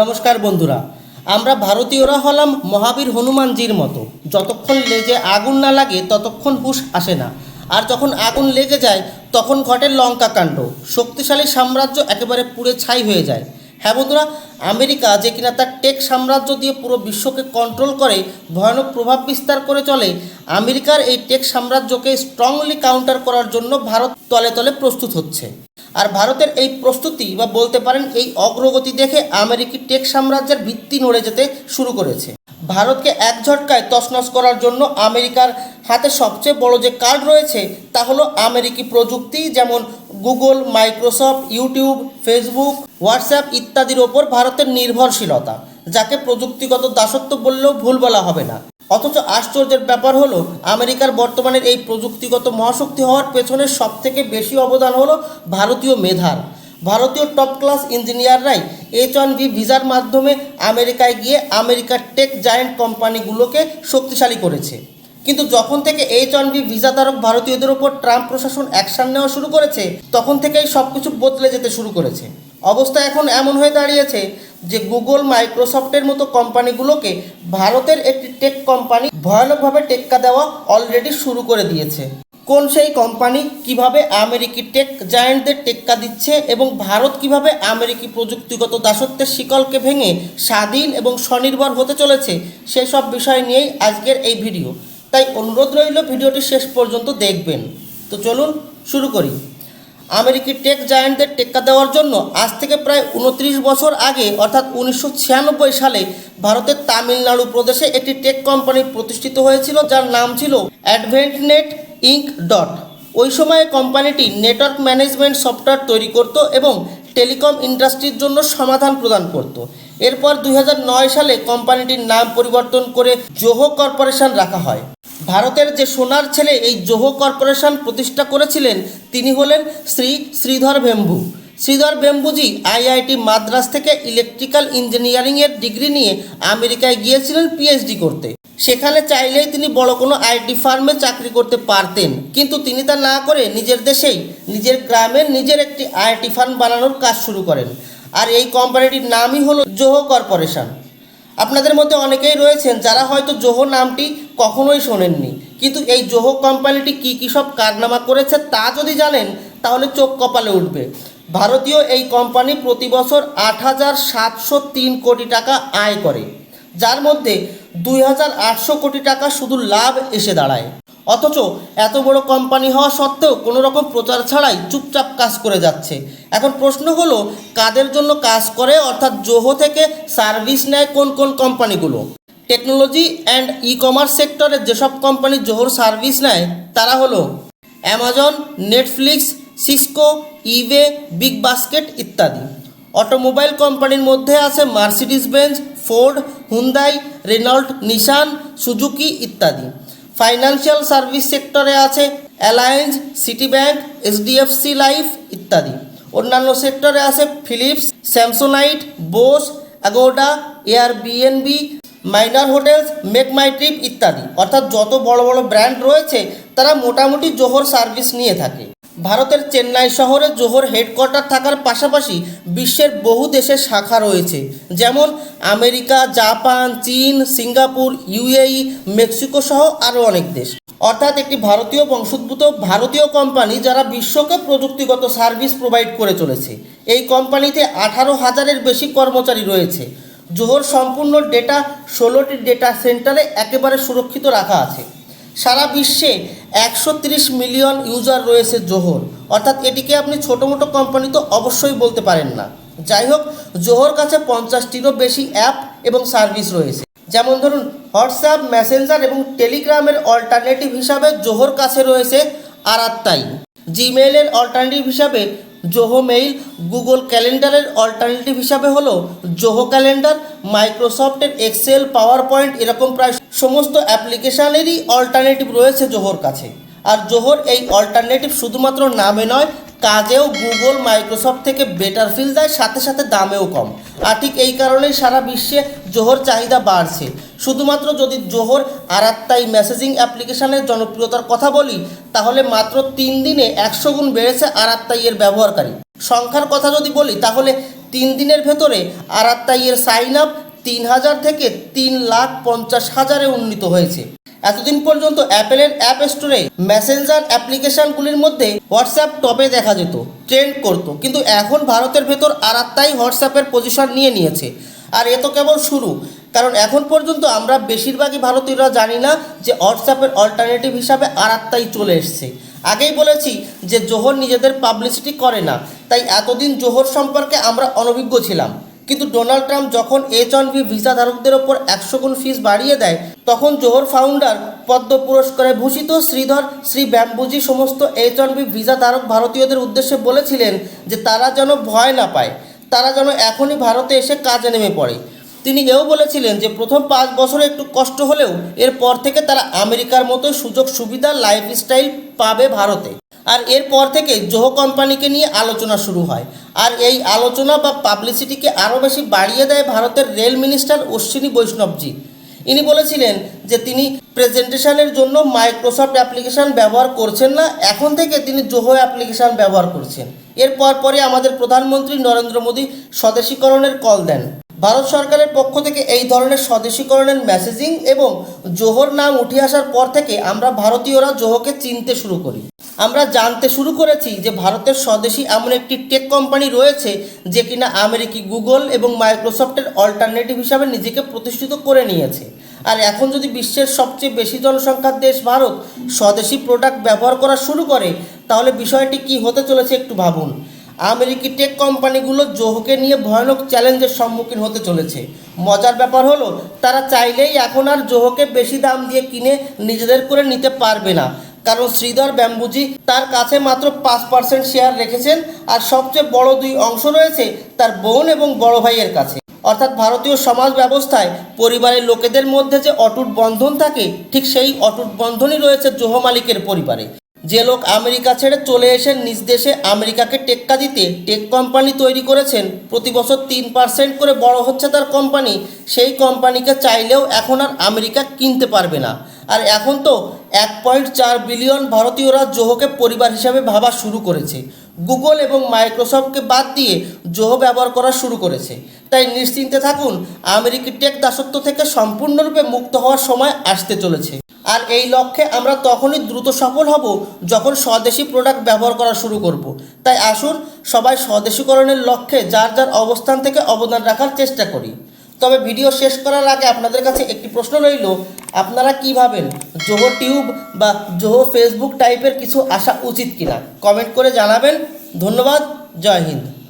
নমস্কার বন্ধুরা, আমরা ভারতীয়রা হলাম মহাবীর হনুমানজির মতো। যতক্ষণ লেজে আগুন না লাগে, ততক্ষণ হুঁশ আসে না। আর যখন আগুন লেগে যায়, তখন ঘটে লঙ্কা কাণ্ড। শক্তিশালী সাম্রাজ্য একেবারে পুড়ে ছাই হয়ে যায়। হ্যাঁ বন্ধুরা, আমেরিকা যে কিনা তার টেক সাম্রাজ্য দিয়ে পুরো বিশ্বকে কন্ট্রোল করে, ভয়ানক প্রভাব বিস্তার করে চলে, আমেরিকার এই টেক সাম্রাজ্যকে স্ট্রংলি কাউন্টার করার জন্য ভারত তলে তলে প্রস্তুত হচ্ছে। আর ভারতের এই প্রস্তুতি, বা বলতে পারেন এই অগ্রগতি দেখে আমেরিকি টেক সাম্রাজ্যের ভিত্তি নড়ে যেতে শুরু করেছে। ভারতকে এক ঝটকায় তছনছ করার জন্য আমেরিকার হাতে সবচেয়ে বড় যে কার্ড রয়েছে, তা হলো আমেরিকি প্রযুক্তি, যেমন Google, Microsoft, YouTube, Facebook, WhatsApp ইত্যাদির ওপর ভারতের নির্ভরশীলতা, যাকে প্রযুক্তিগত দাসত্ব বললেও ভুল বলা হবে না। অথচ আশ্চর্যের ব্যাপার হলো, আমেরিকার বর্তমানের এই প্রযুক্তিগত মহাশক্তি হওয়ার পেছনে সবথেকে বেশি অবদান হলো ভারতীয় মেধার। ভারতীয় টপ ক্লাস ইঞ্জিনিয়াররাই এইচ ওয়ান ভি ভিসার মাধ্যমে আমেরিকায় গিয়ে আমেরিকার টেক জায়েন্ট কোম্পানিগুলোকে শক্তিশালী করেছে। কিন্তু যখন থেকে এইচ ওয়ান বি ভিসাধারক ভারতীয়দের ওপর ট্রাম্প প্রশাসন অ্যাকশন নেওয়া শুরু করেছে, তখন থেকেই সব কিছু বদলে যেতে শুরু করেছে। অবস্থা এখন এমন হয়ে দাঁড়িয়েছে যে গুগল, মাইক্রোসফটের মতো কোম্পানিগুলোকে ভারতের একটি টেক কোম্পানি ভয়ানকভাবে টেক্কা দেওয়া অলরেডি শুরু করে দিয়েছে। কোন সেই কোম্পানি কীভাবে আমেরিকি টেক জায়ান্টদের টেক্কা দিচ্ছে এবং ভারত কীভাবে আমেরিকি প্রযুক্তিগত দাসত্বের শিকলকে ভেঙে স্বাধীন এবং স্বনির্ভর হতে চলেছে, সেসব বিষয় নিয়েই আজকের এই ভিডিও। তাই অনুরোধ রইল ভিডিওটি শেষ পর্যন্ত দেখবেন। তো চলুন শুরু করি। আমেরিকি টেক জায়ান্টদের টেক্কা দেওয়ার জন্য আজ থেকে প্রায় উনত্রিশ বছর আগে, অর্থাৎ উনিশশো ছিয়ানব্বই সালে, ভারতের তামিলনাড়ু প্রদেশে একটি টেক কোম্পানি প্রতিষ্ঠিত হয়েছিল, যার নাম ছিল অ্যাডভেন্টনেট ইঙ্ক ডট। ওই সময়ে কোম্পানিটি নেটওয়ার্ক ম্যানেজমেন্ট সফটওয়্যার তৈরি করত এবং টেলিকম ইন্ডাস্ট্রির জন্য সমাধান প্রদান করত। এরপর দুই হাজার নয় সালে কোম্পানিটির নাম পরিবর্তন করে জোহো কর্পোরেশন রাখা হয়। ভারতের যে সোনার ছেলে এই জোহো কর্পোরেশন প্রতিষ্ঠা করেছিলেন, তিনি হলেন শ্রী শ্রীধর ভেম্বু। শ্রীধর বেম্বুজি আইআইটি মাদ্রাস থেকে ইলেকট্রিক্যাল ইঞ্জিনিয়ারিংয়ের ডিগ্রি নিয়ে আমেরিকায় গিয়েছিলেন পিএইচডি করতে। সেখানে চাইলেই তিনি বড় কোনো আইটি ফার্মে চাকরি করতে পারতেন। কিন্তু তিনি তা না করে নিজের দেশেই, নিজের গ্রামের নিজের একটি আইটি ফার্ম বানানোর কাজ শুরু করেন। আর এই কোম্পানিটির নামই হলো জোহো কর্পোরেশন। আপনাদের মধ্যে অনেকেই রয়েছেন যারা হয়তো জোহো নামটি কখনোই শোনেননি। কিন্তু এই জোহো কোম্পানিটি কী কী সব কারনামা করেছে তা যদি জানেন, তাহলে চোখ কপালে উঠবে। ভারতীয় এই কোম্পানি প্রতি বছর আট হাজার সাতশো তিন কোটি টাকা আয় করে, যার মধ্যে দুই হাজার আটশো কোটি টাকা শুধু লাভ এসে দাঁড়ায়। অথচ এত বড় কোম্পানি হওয়া সত্ত্বেও কোনো রকম প্রচার ছাড়াই চুপচাপ কাজ করে যাচ্ছে। এখন প্রশ্ন হলো, কাদের জন্য কাজ করে, অর্থাৎ জোহো থেকে সার্ভিস নেয় কোন কোন কোম্পানিগুলো টেকনোলজি অ্যান্ড ই কমার্স সেক্টরে যেসব কোম্পানি জোহর সার্ভিস নেয়, তারা হলো Amazon Netflix Cisco eBay Big Basket ইত্যাদি। অটোমোবাইল কোম্পানির মধ্যে আছে Mercedes Benz Ford Hyundai Renault Nissan Suzuki ইত্যাদি। ফাইন্যান্সিয়াল সার্ভিস সেক্টরে আছে, Allianz, Citi Bank, HDFC Life ইত্যাদি। অন্যান্য সেক্টরে আছে Philips, Samsonite, Bose, Agoda Airbnb Minor Hotels, MakeMyTrip ইত্যাদি। অর্থাৎ যত বড় বড় ব্র্যান্ড রয়েছে, তারা মোটামুটি জোহর সার্ভিস নিয়ে থাকে। ভারতের চেন্নাই শহরে জোহর হেডকোয়ার্টার থাকার পাশাপাশি বিশ্বের বহু দেশের শাখা রয়েছে। যেমন আমেরিকা, জাপান, চীন, সিঙ্গাপুর, ইউএই, মেক্সিকো সহ আরও অনেক দেশ। অর্থাৎ একটি ভারতীয় বংশোদ্ভূত ভারতীয় কোম্পানি যারা বিশ্বকে প্রযুক্তিগত সার্ভিস প্রোভাইড করে চলেছে। এই কোম্পানিতে আঠারো হাজারের বেশি কর্মচারী রয়েছে। জোহর সম্পূর্ণ ডেটা, ষোলোটি ডেটা সেন্টারে একেবারে সুরক্ষিত রাখা আছে। সারা বিশ্বে একশো মিলিয়ন ইউজার রয়েছে জোহর। অর্থাৎ এটিকে আপনি ছোটো মোটো কোম্পানি তো অবশ্যই বলতে পারেন না। যাই হোক, জোহর কাছে পঞ্চাশটিরও বেশি অ্যাপ এবং সার্ভিস রয়েছে। যেমন ধরুন হোয়াটসঅ্যাপ মেসেঞ্জার এবং টেলিগ্রামের অল্টারনেটিভ হিসাবে জোহর কাছে রয়েছে আরাত্তাই। জিমেইলের অল্টারনেটিভ হিসাবে জোহো মেইল গুগল ক্যালেন্ডারের অল্টারনেটিভ হিসাবে হলো জোহো ক্যালেন্ডার, মাইক্রোসফটের এক্সেল পাওয়ার পয়েন্ট এরকম প্রায় সমস্ত অ্যাপ্লিকেশানেরই অল্টারনেটিভ রয়েছে জোহর কাছে। আর জোহর এই অল্টারনেটিভ শুধুমাত্র নামে নয়, কাজেও গুগল, মাইক্রোসফট থেকে বেটার ফিল দেয়, সাথে সাথে দামেও কম। আর ঠিক এই কারণেই সারা বিশ্বে জোহর চাহিদা বাড়ছে। শুধুমাত্র যদি জোহর আরাত্তাই মেসেজিং অ্যাপ্লিকেশনের জনপ্রিয়তার কথা বলি, তাহলে মাত্র তিন দিনে একশো গুণ বেড়েছে আরাত্তাই এর ব্যবহারকারী। সংখ্যার কথা যদি বলি, তাহলে তিন দিনের ভেতরে আরাত্তাইয়ের সাইন আপ তিন হাজার থেকে তিন লাখ পঞ্চাশ হাজারে উন্নীত হয়েছে। এতদিন পর্যন্ত অ্যাপেলের অ্যাপ স্টোরে মেসেঞ্জার অ্যাপ্লিকেশনগুলির মধ্যে হোয়াটসঅ্যাপ টপে দেখা যেত ট্রেন্ড করত। কিন্তু এখন ভারতের ভেতর আরাত্তাই হোয়াটসঅ্যাপের পজিশন নিয়ে নিয়েছে। আর এ তো কেবল শুরু। কারণ এখন পর্যন্ত আমরা বেশিরভাগই ভারতীয়রা জানি না যে হোয়াটসঅ্যাপের অল্টারনেটিভ হিসাবে আরাত্তাই চলে এসছে। আগেই বলেছি যে জোহর নিজেদের পাবলিসিটি করে না। তাই এতদিন জোহর সম্পর্কে আমরা অনভিজ্ঞ ছিলাম। কিন্তু ডোনাল্ড ট্রাম্প যখন এইচ ওয়ান বি ভিসা ধারকদের ওপর একশো গুণ ফিস বাড়িয়ে দেয়, তখন জোহর ফাউন্ডার পদ্ম পুরস্কারে ভূষিত শ্রীধর, শ্রী ব্যাম্বুজি সমস্ত এইচ ওয়ান বি ভিসা ধারক ভারতীয়দের উদ্দেশ্যে বলেছিলেন যে তারা যেন ভয় না পায়, তারা যেন এখনই ভারতে এসে কাজে নেমে পড়ে। তিনি এও বলেছিলেন যে প্রথম পাঁচ বছরে একটু কষ্ট হলেও এরপর থেকে তারা আমেরিকার মতো সুযোগ সুবিধা লাইফস্টাইল পাবে ভারতে। আর এরপর থেকে জোহো কোম্পানিকে নিয়ে আলোচনা শুরু হয়। আর এই আলোচনা বা পাবলিসিটিকে আরও বেশি বাড়িয়ে দেয় ভারতের রেল মিনিস্টার অশ্বিনী বৈষ্ণবজি। ইনি বলেছিলেন যে তিনি প্রেজেন্টেশনের জন্য মাইক্রোসফট অ্যাপ্লিকেশন ব্যবহার করছেন না, এখন থেকে তিনি জোহো অ্যাপ্লিকেশন ব্যবহার করছেন। এরপর পরে আমাদের প্রধানমন্ত্রী নরেন্দ্র মোদী স্বদেশীকরণের কল দেন। ভারত সরকারের পক্ষ থেকে এই ধরনের স্বদেশীকরণের মেসেজিং এবং জোহর নাম উঠে আসার পর থেকে আমরা ভারতীয়রা জোহকে চিনতে শুরু করি। আমরা জানতে শুরু করেছি যে ভারতের স্বদেশী এমন একটি টেক কোম্পানি রয়েছে যে কিনা আমেরিকি গুগল এবং মাইক্রোসফটের অল্টারনেটিভ হিসাবে নিজেকে প্রতিষ্ঠিত করে নিয়েছে। আর এখন যদি বিশ্বের সবচেয়ে বেশি জনসংখ্যার দেশ ভারত স্বদেশী প্রোডাক্ট ব্যবহার করা শুরু করে, তাহলে বিষয়টি কি হতে চলেছে একটু ভাবুন। আমেরিকি টেক কোম্পানিগুলো জোহকে নিয়ে ভয়ানক চ্যালেঞ্জের সম্মুখীন হতে চলেছে। মজার ব্যাপার হলো, তারা চাইলেই এখন আর জোহকে বেশি দাম দিয়ে কিনে নিজেদের করে নিতে পারবে না। কারণ শ্রীধর ব্যাম্বুজি তার কাছে মাত্র পাঁচ পার্সেন্ট শেয়ার রেখেছেন আর সবচেয়ে বড় দুই অংশ রয়েছে তার বোন এবং বড় ভাইয়ের কাছে। অর্থাৎ ভারতীয় সমাজ ব্যবস্থায় পরিবারের লোকেদের মধ্যে যে অটুট বন্ধন থাকে, ঠিক সেই অটুট বন্ধনই রয়েছে জোহ মালিকের পরিবারে। যে লোক আমেরিকা ছেড়ে চলে এসে নিজ দেশে আমেরিকাকে টেক্কা দিতে টেক কোম্পানি তৈরি করেছেন, প্রতি বছর তিন পার্সেন্ট করে বড় হচ্ছে তার কোম্পানি, সেই কোম্পানিকে চাইলেও এখন আর আমেরিকা কিনতে পারবে না। আর এখন তো এক পয়েন্ট চার বিলিয়ন ভারতীয়রা জোহকে পরিবার হিসাবে ভাবা শুরু করেছে। গুগল এবং মাইক্রোসফটকে বাদ দিয়ে জোহ ব্যবহার করা শুরু করেছে। তাই নিশ্চিন্তে থাকুন, আমেরিকি টেক দাসত্ব থেকে সম্পূর্ণরূপে মুক্ত হওয়ার সময় আসতে চলেছে। আর এই লক্ষ্যে আমরা তখনই দ্রুত সফল হব যখন স্বদেশি প্রোডাক্ট ব্যবহার করা শুরু করব। তাই আসুন, সবাই স্বদেশীকরণের লক্ষ্যে যার যার অবস্থান থেকে অবদান রাখার চেষ্টা করি। তবে ভিডিও শেষ করার আগে আপনাদের কাছে একটি প্রশ্ন রইল, আপনারা কি ভাবেন? জোহো টিউব বা জোহো ফেসবুক টাইপের কিছু আসা উচিত কিনা? কমেন্ট করে জানাবেন। ধন্যবাদ। জয় হিন্দ।